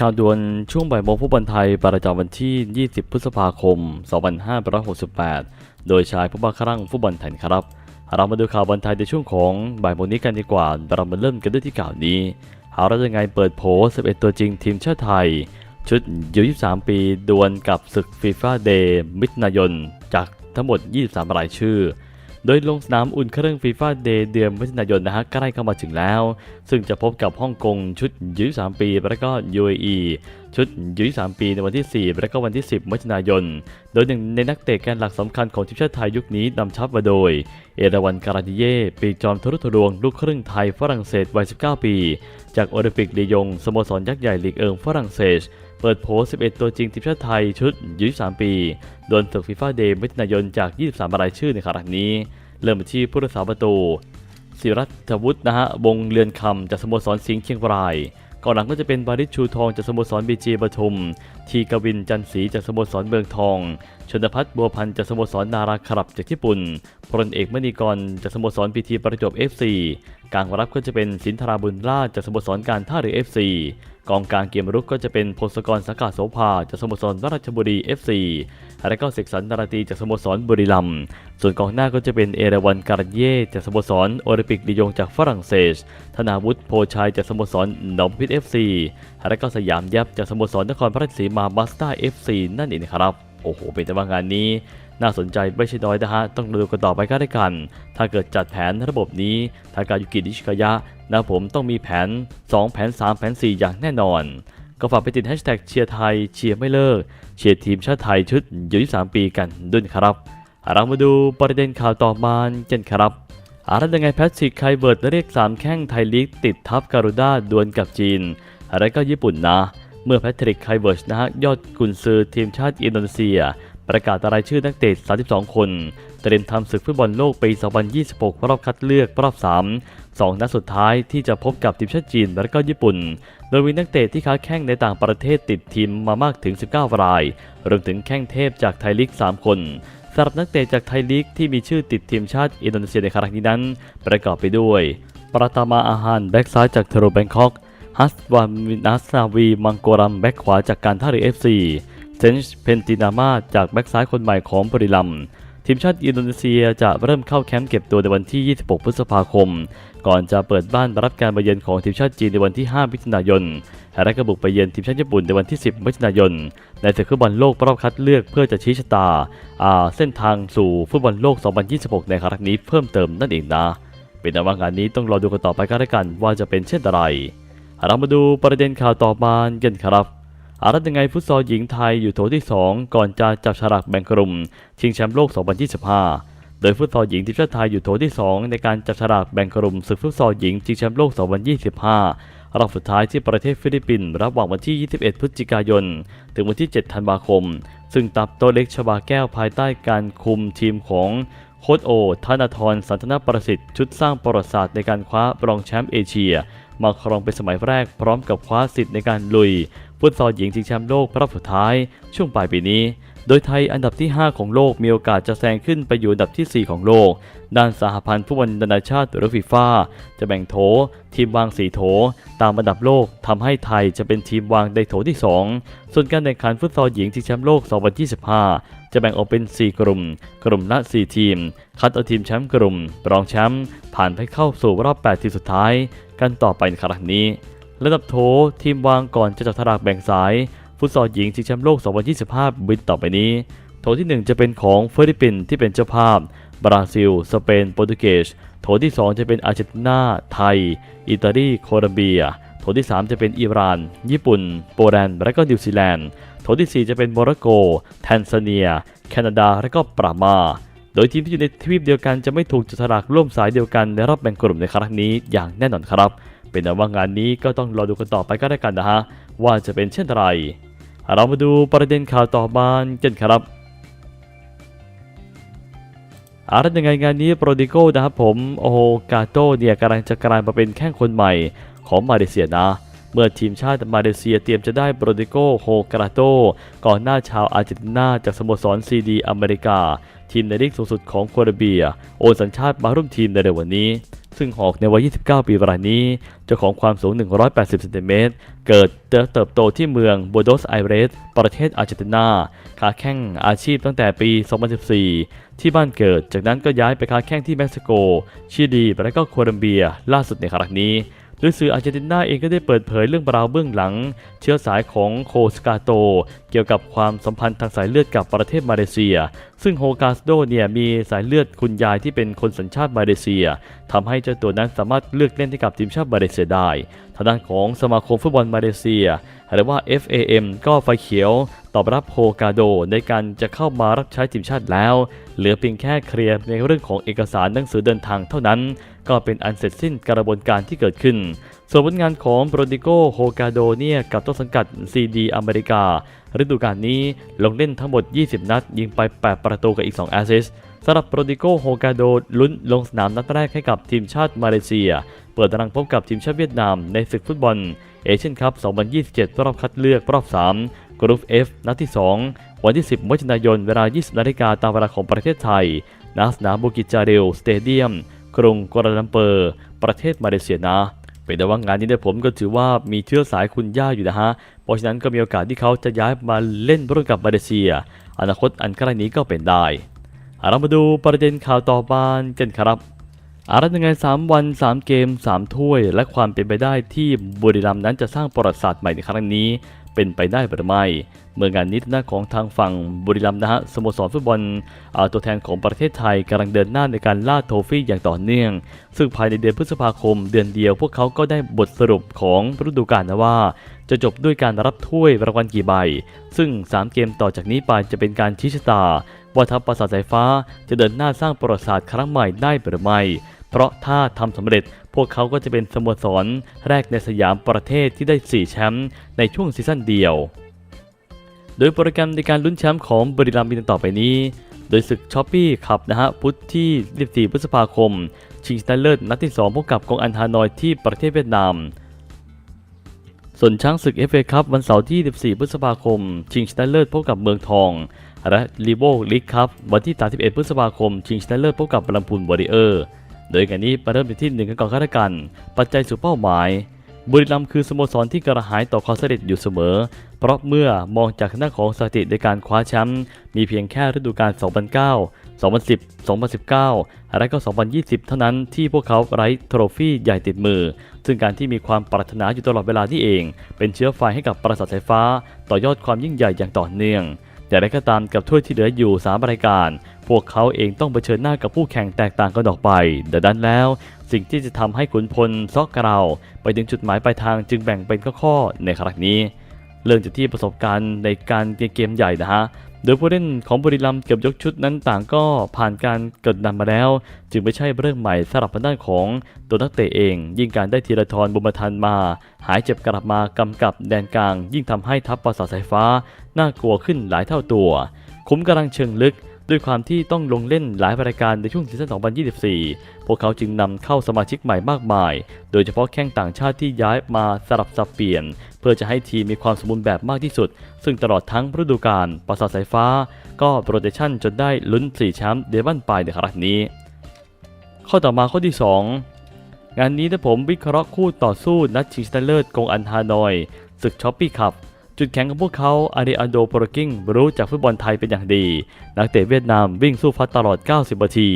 ข่าวด่วนช่วงบ่ายโมงผู้บอลไทยประจำวันที่ 20 พฤษภาคม 2568 โดยชายผู้บ้าครั่งฟุตบอลไทยครับ เรามาดูข่าวบอลไทยในช่วงของบ่ายโมงนี้กันดีกว่า เรามาเริ่มกันด้วยที่ข่าวนี้หาเราจะไงเปิดโผ11 ตัวจริงทีมชาติไทย ชุดยู23 ปีดวลกับศึกฟีฟ่าเดย์มิถุนายนจากทั้งหมด 23 รายชื่อ โดยลงสนามอุ่นเครื่องฟีฟ่าเดย์เดือนมิถุนายนนะฮะใกล้เข้ามาถึงแล้ว ซึ่งจะพบกับฮ่องกงชุดยู23ปี แล้วก็ UAE ชุดยู23ปี ในวันที่ 4 และก็วันที่ 10มิถุนายน โดยหนึ่งในนักเตะแกนหลักสำคัญของทีมชาติไทยยุคนี้นำทัพมาโดย เอราวันการาดิเย่ปีจอมทะลุทะลวง ลูกครึ่งไทยฝรั่งเศสวัย 19 ปี จากโอลิมปิกลียงสโมสรยักษ์ใหญ่ลีกเอิงฝรั่งเศสเปิดโผ11 ตัวจริงทีมชาติไทยชุดยู23 ปี โดนศึกฟีฟ่าเดย์มิถุนายนจาก 23 รายชื่อในครั้งนี้ เริ่มที่ผู้รักษาประตูศิรัตวุฒินะฮะวงเรือนคำจากสโมสรสิงห์เชียงรายก่อนหลังก็จะเป็นบาริชชูทองจากสโมสรบีจีปทุม ทีกวินจันทร์ศรีจากสโมสรเมืองทองชนพัฒน์บัวพันธ์จากสโมสรนาราคลับจากญี่ปุ่น พลเอกมณีกรจากสโมสรพีทีประจวบเอฟซีกลางรับก็จะเป็นสินธราบุญราชจากสโมสรการท่าเรือเอฟซีกองกลางเกมรุกก็จะเป็นพงศกรสังกาโสภาจากสโมสรราชบุรีเอฟซีและก็เสกสรรนาราตีจากสโมสรบุรีรัมย์ส่วนกองหน้าก็จะเป็นเอราวันการเย่จากสโมสรโอลิมปิกลียงจากฝรั่งเศส ธนาวุฒิโพชัยจากสโมสรหนองพิษเอฟซีและก็สยามยับจากสโมสรนครราชสีมาบัสต้าเอฟซีนั่นเองครับ โอ้โห เป็นแต่ว่างานนี้ น่าสนใจไม่ใช่น้อยนะฮะ ต้องดูกันต่อไปก็ได้กัน ถ้าเกิดจัดแผนระบบนี้ ทางการยุกินิชกายะนะผมต้องมีแผน 2 แผน 3 แผน 4 อย่างแน่นอน ก็ฝากไปติดแฮชแท็กเชียร์ไทยเชียร์ไม่เลิก เชียร์ทีมชาติไทยชุดยู23ปีกันด้วยนครับเรามาดูประเด็นข่าวต่อมากันครับอารันยังไงแพทริกไคเวิร์ดเรียก 3 แข้งไทยลีกติดทับการูด้าดวลกับจีน อะไรก็ญี่ปุ่นนะ เมื่อแพทริกไคเวิร์ดนะฮะยอดกุนซือทีมชาติอินโดนีเซีย ประกาศรายชื่อนักเตะ 32 คน เตรียมทำศึกฟุตบอลโลกปี 2026 รอบคัดเลือกรอบ 3 2 นัดสุดท้ายที่จะพบกับทีมชาติจีนและก็ญี่ปุ่น โดยมีนักเตะที่ค้าแข้งในต่างประเทศติดทีมมามากถึง 19 ราย รวมถึงแข้งเทพจากไทยลีก 3 คนสำหรับนักเตะจากไทยลีกที่มีชื่อติดทีมชาติอินโดนีเซียในครั้งนี้นั้น ประกอบไปด้วยปราตามาอาหารแบ็กซ้ายจากเทโรแบงคอก ฮัสวามินัสนาวีมังโกรัมแบ็กขวาจากการท่าเรือเอฟซีเซนช์เพนตินามาจากแบ็กซ้ายคนใหม่ของบริลัมทีมชาติอินโดนีเซียจะเริ่มเข้าแคมป์เก็บตัวในวันที่ 26 พฤษภาคม ก่อนจะเปิดบ้านรับการมาเยือนของทีมชาติจีนในวันที่ 5 มิถุนายน และก็บุกไปเยือนทีมชาติญี่ปุ่นในวันที่ 10 มิถุนายน ในศึกฟุตบอลโลกรอบคัดเลือกเพื่อจะชี้ชะตาเส้นทางสู่ฟุตบอลโลก 2026 ในครั้งนี้เพิ่มเติมนั่นเองนะ เป็นอันว่างานนี้ต้องรอดูกันต่อไปก็แล้วกันว่าจะเป็นเช่นไร เรามาดูประเด็นข่าวต่อมากันครับอารัตยังไงฟุตซอลหญิงไทยอยู่โถที่ 2 ก่อนจะจับฉลากแบ่งกลุ่ม ชิงแชมป์โลก 2025 โดยฟุตซอลหญิงทีมชาติไทยอยู่โถที่ 2 ในการจับฉลากแบ่งกลุ่มศึกฟุตซอลหญิงชิงแชมป์โลก 2025 รอบสุดท้ายที่ประเทศฟิลิปปินส์ระหว่างวันที่ 21 พฤศจิกายน ถึงวันที่ 7 ธันวาคม ซึ่งตับโตเล็กชบาแก้วภายใต้การคุมทีมของโค้ชโอธนาธรสันทนประสิทธิ์ชุดสร้างประวัติศาสตร์ในการคว้ารองแชมป์เอเชีย มาครองเป็นสมัยแรกพร้อมกับคว้าสิทธิ์ในการลุยฟุตซอลหญิงชิงแชมป์โลกรอบสุดท้าย ช่วงปลายปีนี้ โดยไทยอันดับที่ 5 ของโลกมีโอกาสจะแซงขึ้นไปอยู่อันดับทีสี่4 ของโลก ด้านสหพันธ์ฟุตบอลนานาชาติหรือฟีฟ่าจะแบ่งโถ ทีมวาง 4 โถ ตามอันดับโลกทำให้ไทยจะเป็นทีมวางในโถที่ 2 ส่วนการแข่งขันฟุตซอลหญิงชิงแชมป์โลก 2025 จะแบ่งออกเป็น 4 กลุ่ม กลุ่มละ 4 ทีม คัดเอาทีมแชมป์กลุ่ม รองแชมป์ผ่านไปเข้าสู่รอบ 8 ทีมสุดท้าย กันต่อไปในครั้งนี้ ระดับโถทีมวางก่อนจะจับฉลากแบ่งสาย ฟุตซอลหญิงชิงแชมป์โลก 2025 บินต่อไปนี้ โถที่ 1 จะเป็นของฟิลิปปินส์ที่เป็นเจ้าภาพ บราซิล สเปน โปรตุเกส โถที่ 2 จะเป็นอาร์เจนตินา ไทย อิตาลี โคลอมเบีย โถที่ 3 จะเป็นอิหร่าน ญี่ปุ่น โปแลนด์ และก็นิวซีแลนด์ โถที่ 4 จะเป็นโมร็อกโก แทนซาเนีย แคนาดา และก็ปรามา โดยทีมที่อยู่ในทวีปเดียวกันจะไม่ถูกจัดฉลากร่วมสายเดียวกันในรอบแบ่งกลุ่มในครั้งนี้อย่างแน่นอนครับ เป็นแต่ว่างานนี้ก็ต้องรอดูกันต่อไปก็ได้กันนะฮะว่าจะเป็นเช่นไรเรามาดูประเด็นข่าวต่อมากันครับอารัยังไงงานนี้โปรดิโกนะครับผมโอโหกาโตเนี่ยกำลังจะกลายมาเป็นแข้งคนใหม่ของมาเลเซียนะ เมื่อทีมชาติมาเลเซียเตรียมจะได้โรดิโกโฮกราโตก่อนหน้าชาวอาร์เจนตินาจากสโมสรซีดีอเมริกา ทีมในลีกสูงสุดของโคลอมเบีย โอนสัญชาติมาร่วมทีมในเร็ววันนี้ ซึ่งหอกในวัย 29 ปีรายนี้เจ้าของความสูง 180เซนติเมตรเกิดเติบโตที่เมืองโบโดสไอเรส ประเทศอาร์เจนตินาค้าแข่งอาชีพตั้งแต่ปี 2014 ที่บ้านเกิด จากนั้นก็ย้ายไปค้าแข่งที่เม็กซิโก ชิลีและก็โคลอมเบีย ล่าสุดในครั้งนี้ โดยสื่ออาร์เจนตินาเองก็ได้เปิดเผยเรื่องราวเบื้องหลัง เชื้อสายของโคสกาโต เกี่ยวกับความสัมพันธ์ทางสายเลือดกับประเทศมาเลเซีย ซึ่งโฮกาสโดเนี่ยมีสายเลือดคุณยายที่เป็นคนสัญชาติมาเลเซียทำให้เจ้าตัวนั้นสามารถเลือกเล่นให้กับทีมชาติมาเลเซียได้ทางด้านของสมาคมฟุตบอลมาเลเซีย หรือว่า FAM ก็ไฟเขียวตอบรับโฮกาโดในการจะเข้ามารับใช้ทีมชาติแล้ว เหลือเพียงแค่เคลียร์ในเรื่องของเอกสารหนังสือเดินทางเท่านั้น ก็เป็นอันเสร็จสิ้นกระบวนการที่เกิดขึ้น ส่วนผลงานของโปรติโกโฮกาโดเนี่ยกับต้นสังกัด CD อเมริกา ฤดูกาลนี้ลงเล่นทั้งหมด 20 นัด ยิงไป 8 ประตูกับอีก 2 แอสซิสสำหรับโปรติโกโฮกาโดลุ้นลงสนามนัดแรกให้กับทีมชาติมาเลเซีย เปิดตารางพบกับทีมชาติเวียดนามในศึกฟุตบอลเอเชียนคัพ 2027 รอบคัดเลือกรอบ 3 กรุ๊ป F นัดที่ 2 วันที่ 10มิถุนายน เวลา 20นาฬิกาตามเวลาของประเทศไทยณสนามบูกิจจาริลสเตเดียม กรุงกัวลาลัมเปอร์ ประเทศมาเลเซียนะเป็นแต่ว่างานนี้เนี่ยผมก็ถือว่ามีเชื้อสายคุณย่าอยู่นะฮะ เพราะฉะนั้นก็มีโอกาสที่เขาจะย้ายมาเล่นร่วมกับมาเลเซีย อนาคตอันใกล้นี้ก็เป็นได้เรามาดูประเด็นข่าวต่อไปกันครับ อะไรยังไง 3 วัน 3 เกม 3 ถ้วย และความเป็นไปได้ที่บุรีรัมย์นั้นจะสร้างประวัติศาสตร์ใหม่ในครั้งนี้ เป็นไปได้หรือไม่ เมื่องานนี้ทางด้านของทางฝั่งบุรีรัมย์นะฮะสโมสรฟุตบอลตัวแทนของประเทศไทยกำลังเดินหน้าในการล่าโทฟี่อย่างต่อเนื่อง ซึ่งภายในเดือนพฤษภาคมเดือนเดียว พวกเขาก็ได้บทสรุปของฤดูกาลนะว่า จะจบด้วยการรับถ้วยรางวัลกี่ใบ ซึ่ง 3 เกมต่อจากนี้ไปจะเป็นการชี้ชะตาว่าทัพประสาทสายฟ้าจะเดินหน้าสร้างประวัติศาสตร์ครั้งใหม่ได้หรือไม่ เพราะถ้าทำสำเร็จพวกเขาก็จะเป็นสโมสรแรกในสยามประเทศที่ได้ 4 แชมป์ในช่วงซีซั่นเดียว โดยโปรแกรมในการลุ้นแชมป์ของบริรัมย์มีต่อไปนี้ โดยศึกช้อปปี้ขับนะฮะพุธที่24พฤษภาคม ชิงชนะเลิศนัดที่ 2 พบกับกองอันฮานอยที่ประเทศเวียดนาม ส่วนช้างศึก FA ครับวันเสาร์ที่ 14 พฤษภาคม ชิงชนะเลิศพบกับเมืองทอง และลีโวลีกครับวันที่ 31 พฤษภาคม ชิงชนะเลิศพบกับลำพูนวอริเออร์ โดยกันนี้มาเริ่มที่ที่หนึ่งกันก่อนข้าราชการปัจจัยสู่เป้าหมาย บุรีรัมย์คือสโมสรที่กระหายต่อความสำเร็จอยู่เสมอ เพราะเมื่อมองจากหน้านของสถิติในการคว้าแชมป์มีเพียงแค่ฤดูกาล 2009 2010 2019 และก็ 2020 เท่านั้นที่พวกเขาไร้โทรฟี่ใหญ่ติดมือ ซึ่งการที่มีความปรารถนาอยู่ตลอดเวลานี่เอง เป็นเชื้อไฟให้กับประสาทสายฟ้า ต่อยอดความยิ่งใหญ่อย่างต่อเนื่อง แต่ได้ก็ตามกับถ้วยที่เหลืออยู่ 3 รายการ พวกเขาเองต้องเผชิญหน้ากับผู้แข่งแตกต่างกันออกไป ดังนั้นแล้ว สิ่งที่จะทำให้ขุนพลซอกกราไปถึงจุดหมายปลายทางจึงแบ่งเป็นข้อๆในครั้งนี้ เริ่มจากที่ประสบการณ์ในการเกมใหญ่นะฮะโดยผู้เล่นของบุรีรัมย์เกือบยกชุดนั้นต่างก็ผ่านการกดดันมาแล้ว จึงไม่ใช่เรื่องใหม่สำหรับด้านของตัวนักเตะเอง ยิ่งการได้ธีรทรบุญมาทันมา หายเจ็บกลับมากำกับแดนกลาง ยิ่งทำให้ทัพประสาทสายฟ้า น่ากลัวขึ้นหลายเท่าตัว คุ้มกำลังเชิงลึก ด้วยความที่ต้องลงเล่นหลายรายการในช่วงซีซั่น 2024 พวกเขาจึงนำเข้าสมาชิกใหม่มากมาย โดยเฉพาะแข้งต่างชาติที่ย้ายมาสลับสับเปลี่ยน เพื่อจะให้ทีมมีความสมบูรณ์แบบมากที่สุด ซึ่งตลอดทั้งฤดูกาลประสาทสายฟ้า ก็โปรเตชันจนได้ลุ้น4แชมป์เดบันปลายในครั้งนี้ ข้อต่อมาข้อที่ 2 งานนี้ถ้าผมวิเคราะห์คู่ต่อสู้นัดชิงชนะเลิศกงอันฮานอยศึกช้อปปี้คัพ จุดแข็งของพวกเขาอาริอันโดโปรกิงรู้จากฟุตบอลไทยเป็นอย่างดี นักเตะเวียดนามวิ่งสู้ฟัดตลอด 90 นาที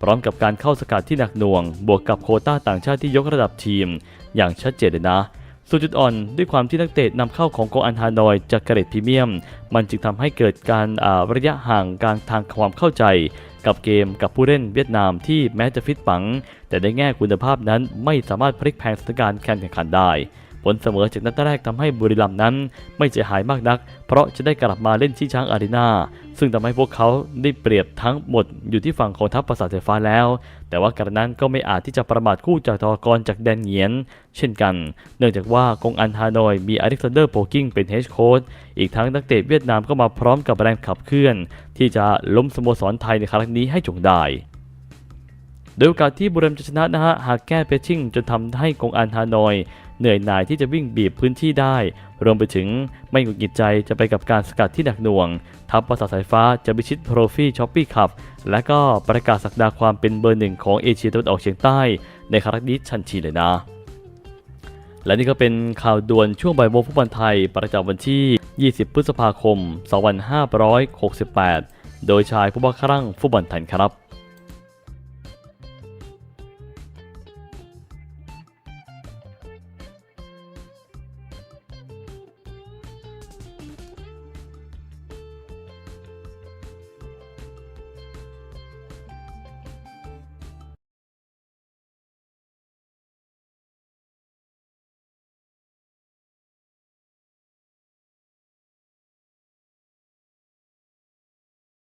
พร้อมกับการเข้าสกัดที่หนักหน่วง บวกกับโคต้าต่างชาติที่ยกระดับทีม อย่างชัดเจนเลยนะส่วนจุดอ่อนด้วยความที่นักเตะนำเข้าของโกอันฮานอยจากเกรดพรีเมียม มันจึงทำให้เกิดการระยะห่างการทางความเข้าใจ กับเกมกับผู้เล่นเวียดนามที่แม้จะฟิตปัง แต่ในแง่คุณภาพนั้นไม่สามารถพลิกแพงสถานการณ์การแข่งขันได้ ผลเสมอจากนัดแรกทำให้บุรีรัมย์นั้น ไม่เสียหายมากนัก เพราะจะได้กลับมาเล่นที่ช้างอารีนาซึ่งทำให้พวกเขาได้เปรียบทั้งหมดอยู่ที่ฝั่งของทัพประสาทสายฟ้าแล้ว แต่ว่ากระนั้นก็ไม่อาจที่จะประมาทคู่จากทอกรจากแดนเหียน เช่นกัน เนื่องจากว่ากงอันฮานอยมีอเล็กซานเดอร์โปกิ้งเป็นเฮดโค้ชอีกทั้งนักเตะเวียดนามก็มาพร้อมกับแรงขับเคลื่อน ที่จะล้มสโมสรไทยในครั้งนี้ให้จงได้โดยโอกาสที่บุรีรัมย์จะชนะนะฮะ หากแก้เพชชิ่งจนทำให้กงอันฮานอย เหนื่อยหน่ายที่จะวิ่งบีบพื้นที่ได้ รวมไปถึงไม่หงุดหงิดใจจะไปกับการสกัดที่หนักหน่วง ทัพประสาทสายฟ้าจะพิชิตโทรฟี่ช้อปปี้คัพและก็ประกาศสักดาความเป็นเบอร์หนึ่งของเอเชียตะวันออกเฉียงใต้ ในครั้งนี้ทันทีเลยนะและนี่ก็เป็นข่าวด่วนช่วงบ่ายโมงฟุตบอลไทย ประจำวันที่ 20 พฤษภาคม 2568 โดยชายผู้บังคับฟุตบอลไทยครับ